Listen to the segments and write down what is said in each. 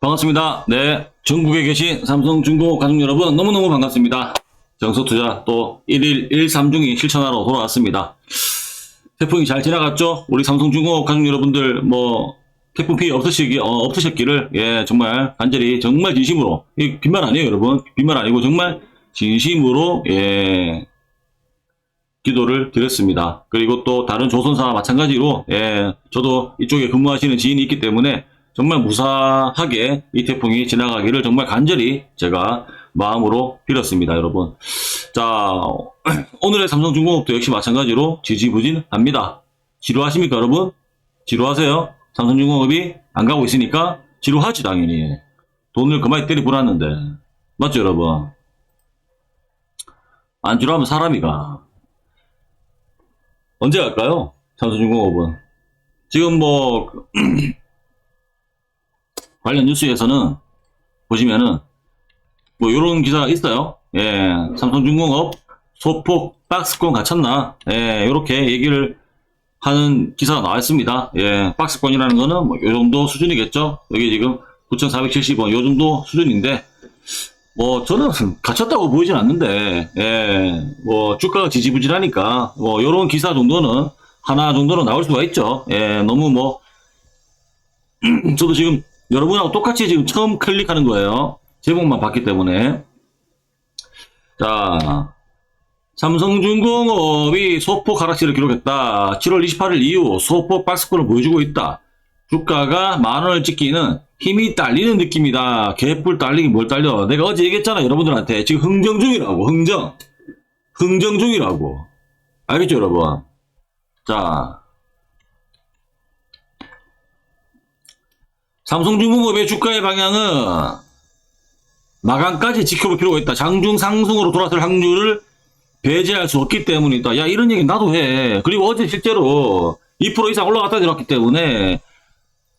반갑습니다. 네. 전국에 계신 삼성 중고 가족 여러분 너무너무 반갑습니다. 정서투자 또 1일 1삼중이 실천하러 돌아왔습니다. 태풍이 잘 지나갔죠? 우리 삼성 중고 가족 여러분들 뭐 태풍 피해 없으시기, 어, 없으셨기를 예 정말 간절히 정말 진심으로 이 빈말 아니에요 여러분 빈말 아니고 정말 진심으로 예 기도를 드렸습니다. 그리고 또 다른 조선사와 마찬가지로 예 저도 이쪽에 근무하시는 지인이 있기 때문에 정말 무사하게 이 태풍이 지나가기를 정말 간절히 제가 마음으로 빌었습니다, 여러분. 자, 오늘의 삼성중공업도 역시 마찬가지로 지지부진합니다. 지루하십니까, 여러분? 지루하세요? 삼성중공업이 안 가고 있으니까 지루하지, 당연히. 돈을 그만이 때리 불었는데. 맞죠, 여러분? 안 지루하면 사람이가. 언제 갈까요? 삼성중공업은. 지금 뭐, 관련 뉴스에서는 보시면은 뭐 요런 기사가 있어요. 예, 삼성중공업 소폭 박스권 갇혔나? 예, 요렇게 얘기를 하는 기사가 나와 있습니다. 예, 박스권이라는 거는 뭐 요 정도 수준이겠죠. 여기 지금 9,470원 요 정도 수준인데 뭐 저는 갇혔다고 보이진 않는데 예, 뭐 주가가 지지부진하니까 뭐 요런 기사 정도는 하나 정도는 나올 수가 있죠. 예, 너무 뭐 저도 지금 여러분하고 똑같이 지금 처음 클릭하는 거예요. 제목만 봤기 때문에. 자, 삼성중공업이 소폭 하락세를 기록했다. 7월 28일 이후 소폭 박스권을 보여주고 있다. 주가가 만 원을 찍기는 힘이 딸리는 느낌이다. 개뿔 딸리긴 뭘 딸려. 내가 어제 얘기했잖아, 여러분들한테. 지금 흥정 중이라고, 흥정. 흥정 중이라고. 알겠죠, 여러분? 자, 삼성중공업의 주가의 방향은 마감까지 지켜볼 필요가 있다. 장중 상승으로 돌아설 확률을 배제할 수 없기 때문이다. 야, 이런 얘기 나도 해. 그리고 어제 실제로 2% 이상 올라갔다 내려왔기 때문에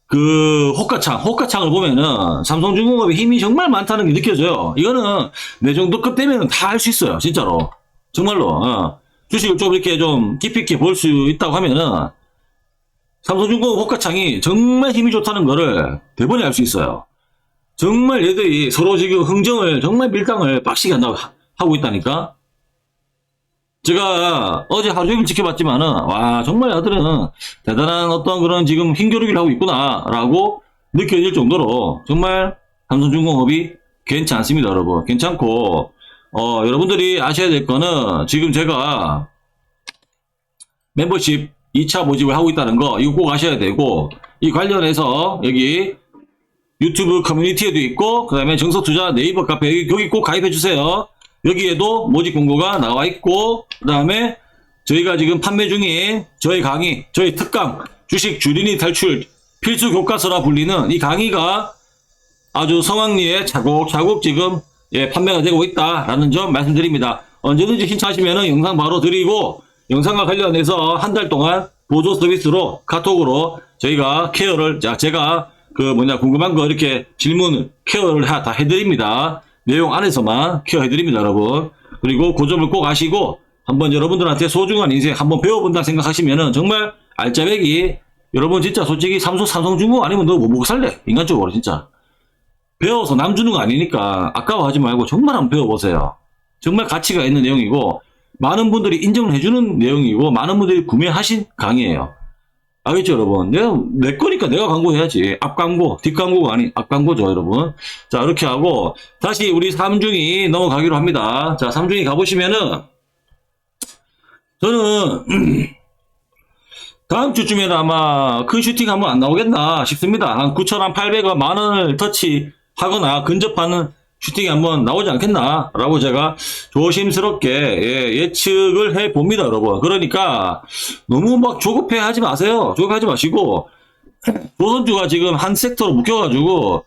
그 호가창, 호가창을 보면은 삼성중공업의 힘이 정말 많다는 게 느껴져요. 이거는 내 정도급 되면 다 할 수 있어요. 진짜로. 정말로. 어. 주식을 좀 이렇게 좀 깊이 있게 볼 수 있다고 하면은 삼성중공업 호가창이 정말 힘이 좋다는 거를 대번에 알 수 있어요. 정말 얘들이 서로 지금 흥정을 정말 밀당을 빡시게 한다고 하- 하고 있다니까. 제가 어제 하루 종일 지켜봤지만은 와 정말 아들은 대단한 어떤 그런 지금 힘겨루기를 하고 있구나라고 느껴질 정도로 정말 삼성중공업이 괜찮습니다, 여러분. 괜찮고 어 여러분들이 아셔야 될 거는 지금 제가 멤버십 2차 모집을 하고 있다는 거 이거 꼭 아셔야 되고 이 관련해서 여기 유튜브 커뮤니티에도 있고 그 다음에 정석투자 네이버 카페 여기, 여기 꼭 가입해 주세요. 여기에도 모집 공고가 나와 있고 그 다음에 저희가 지금 판매 중인 저희 강의, 저희 특강 주식 주린이 탈출 필수 교과서라 불리는 이 강의가 아주 성황리에 차곡차곡 지금 예, 판매가 되고 있다라는 점 말씀드립니다. 언제든지 신청하시면 영상 바로 드리고 영상과 관련해서 한 달 동안 보조 서비스로 카톡으로 저희가 케어를 자 제가 그 뭐냐 궁금한 거 이렇게 질문 케어를 다, 다 해드립니다. 내용 안에서만 케어해드립니다, 여러분. 그리고 그 점을 꼭 아시고 한번 여러분들한테 소중한 인생 한번 배워본다 생각하시면은 정말 알짜배기 여러분 진짜 솔직히 삼성 삼성중공 아니면 너 뭐 먹고 살래 인간적으로 진짜 배워서 남 주는 거 아니니까 아까워하지 말고 정말 한번 배워보세요. 정말 가치가 있는 내용이고 많은 분들이 인정을 해주는 내용이고 많은 분들이 구매하신 강의예요. 알겠죠, 여러분? 내가 내 거니까 내가 광고해야지. 앞 광고, 뒷 광고가 아닌 앞 광고죠, 여러분. 자, 이렇게 하고 다시 우리 삼중이 넘어가기로 합니다. 자, 삼중이 가보시면은 저는 다음 주쯤에는 아마 큰 슈팅 한번 안 나오겠나 싶습니다. 한 9,800원, 만 원을 터치하거나 근접하는 슈팅이 한번 나오지 않겠나 라고 제가 조심스럽게 예, 측을 해 봅니다, 여러분. 그러니까 너무 막 조급해 하지 마세요. 조급하지 마시고 조선주가 지금 한 섹터로 묶여가지고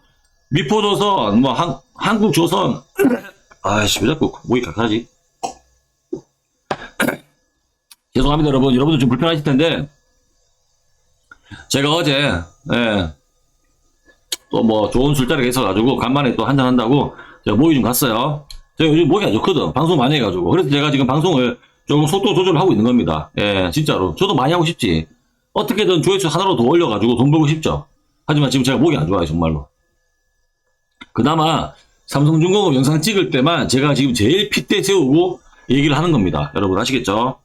미포조선, 뭐 한, 한국조선 아이씨 왜 자꾸 목이 각하지? 죄송합니다, 여러분. 여러분들 좀 불편하실 텐데 제가 어제 예, 또 뭐 좋은 술자리가 있어가지고 간만에 또 한잔 한다고 제가 모기 좀 갔어요. 제가 요즘 목이 안 좋거든. 방송 많이 해가지고. 그래서 제가 지금 방송을 조금 속도 조절을 하고 있는 겁니다. 예, 진짜로. 저도 많이 하고 싶지. 어떻게든 조회수 하나로 더 올려가지고 돈 벌고 싶죠. 하지만 지금 제가 목이 안 좋아요, 정말로. 그나마 삼성중공업 영상 찍을 때만 제가 지금 제일 핏대 세우고 얘기를 하는 겁니다. 여러분 아시겠죠?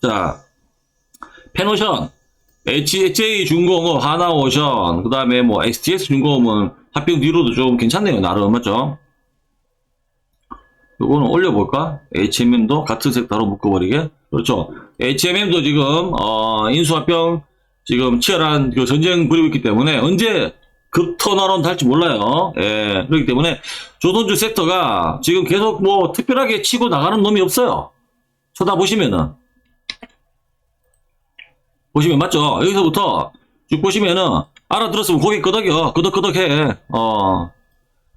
자, 페노션, HJ 중공업, 하나오션, 그 다음에 뭐 STS 중공업은 합병 뒤로도 좀 괜찮네요. 나름 맞죠? 요거는 올려볼까? HMM도 같은 섹터로 묶어버리게. 그렇죠. HMM도 지금, 어, 인수합병, 지금 치열한 그 전쟁 벌이고 있기 때문에 언제 급터나론 할지 몰라요. 예. 그렇기 때문에 조선주 섹터가 지금 계속 뭐 특별하게 치고 나가는 놈이 없어요. 쳐다보시면은. 보시면 맞죠? 여기서부터 쭉 보시면은 알아들었으면 고개 끄덕여. 끄덕끄덕해. 어.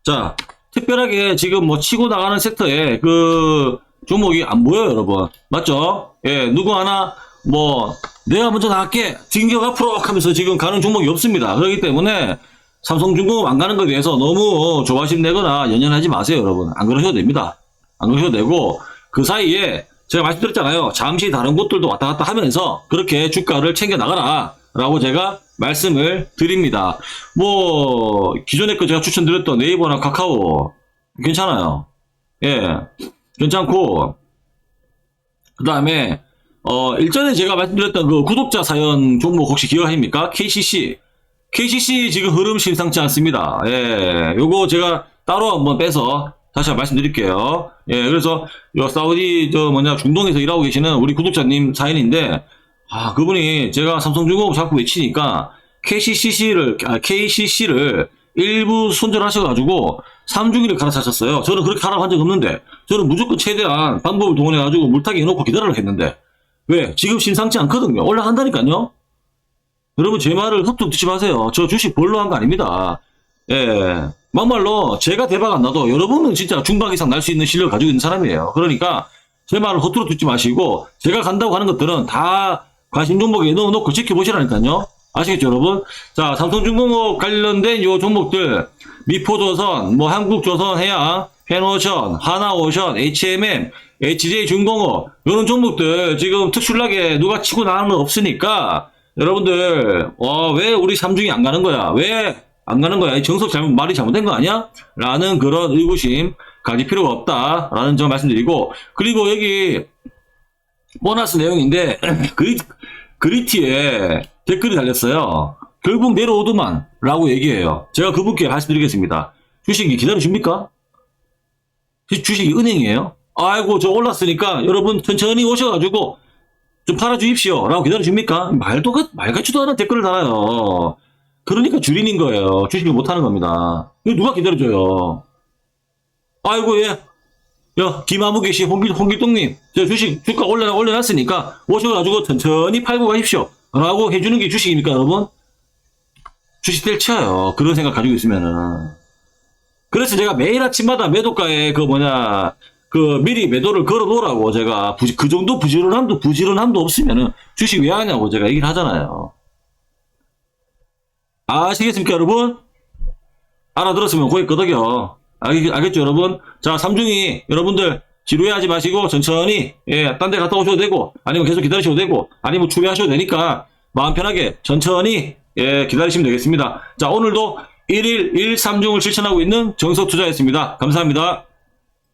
자, 특별하게 지금 뭐 치고 나가는 섹터에 그 종목이 안 보여요, 여러분. 맞죠? 예, 누구 하나 뭐 내가 먼저 나갈게. 진격 앞으로 하면서 지금 가는 종목이 없습니다. 그렇기 때문에 삼성중공업 안 가는 것에 대해서 너무 조바심 내거나 연연하지 마세요, 여러분. 안 그러셔도 됩니다. 안 그러셔도 되고 그 사이에 제가 말씀드렸잖아요. 잠시 다른 곳들도 왔다 갔다 하면서 그렇게 주가를 챙겨 나가라. 라고 제가 말씀을 드립니다. 뭐, 기존에 거 제가 추천드렸던 네이버나 카카오, 괜찮아요. 예, 괜찮고, 그 다음에, 어, 일전에 제가 말씀드렸던 그 구독자 사연 종목 혹시 기억하십니까? KCC. KCC 지금 흐름 심상치 않습니다. 예, 요거 제가 따로 한번 빼서 다시 말씀드릴게요. 예, 그래서 요 사우디 저 뭐냐 중동에서 일하고 계시는 우리 구독자님 사연인데 아 그분이 제가 삼성중공업 자꾸 외치니까 KCC를 아, KCC를 일부 손절하셔가지고 3중위를 갈아차셨어요. 저는 그렇게 하라고 한 적 없는데 저는 무조건 최대한 방법을 동원해가지고 물타기 해놓고 기다리려 했는데 왜? 지금 심상치 않거든요. 올라간다니까요. 여러분 제 말을 흡족 듣지 마세요. 저 주식 볼로 한 거 아닙니다. 예. 막말로 제가 대박 안 나도 여러분은 진짜 중박 이상 날 수 있는 실력을 가지고 있는 사람이에요. 그러니까 제 말을 허투루 듣지 마시고 제가 간다고 하는 것들은 다 관심 종목에 넣어놓고 지켜보시라니까요. 아시겠죠, 여러분? 자, 삼성중공업 관련된 요 종목들 미포조선, 뭐 한국조선 해양, 페노션, 하나오션, HMM, HJ중공업 이런 종목들 지금 특출나게 누가 치고 나가는 건 없으니까 여러분들 어, 왜 우리 삼중이 안 가는 거야? 왜 안 가는 거야? 이 정석 잘못 말이 잘못된 거 아니야? 라는 그런 의구심 가질 필요가 없다 라는 점 말씀드리고 그리고 여기 보너스 내용인데 그리, 그리티에 댓글이 달렸어요. 결국 내려오더만 라고 얘기해요. 제가 그분께 말씀드리겠습니다. 주식이 기다려줍니까? 주- 주식이 은행이에요? 아이고 저 올랐으니까 여러분 천천히 오셔가지고 좀 팔아주십시오 라고 기다려줍니까? 말도 그- 말 같지도 않은 댓글을 달아요. 그러니까 주린인 거예요. 주식을 못하는 겁니다. 이거 누가 기다려줘요? 아이고 예. 야 김아무개 씨 홍길, 홍길동님 저 주식 주가 올려, 올려놨으니까 오셔가지고 천천히 팔고 가십시오 라고 해주는 게 주식입니까 여러분? 주식 때려쳐요. 그런 생각 가지고 있으면은. 그래서 제가 매일 아침마다 매도가에 그 뭐냐 그 미리 매도를 걸어 놓으라고 제가 부지- 그 정도 부지런함도 부지런함도 없으면은 주식 왜 하냐고 제가 얘기를 하잖아요. 아시겠습니까 여러분? 알아들었으면 고개 끄덕여. 알, 알겠 죠 여러분? 자 삼중이 여러분들 지루해하지 마시고 천천히 예, 딴 데 갔다 오셔도 되고 아니면 계속 기다리셔도 되고 아니면 추배하셔도 되니까 마음 편하게 천천히 예, 기다리시면 되겠습니다. 자 오늘도 1일 1 3중을 실천하고 있는 정석투자였습니다. 감사합니다.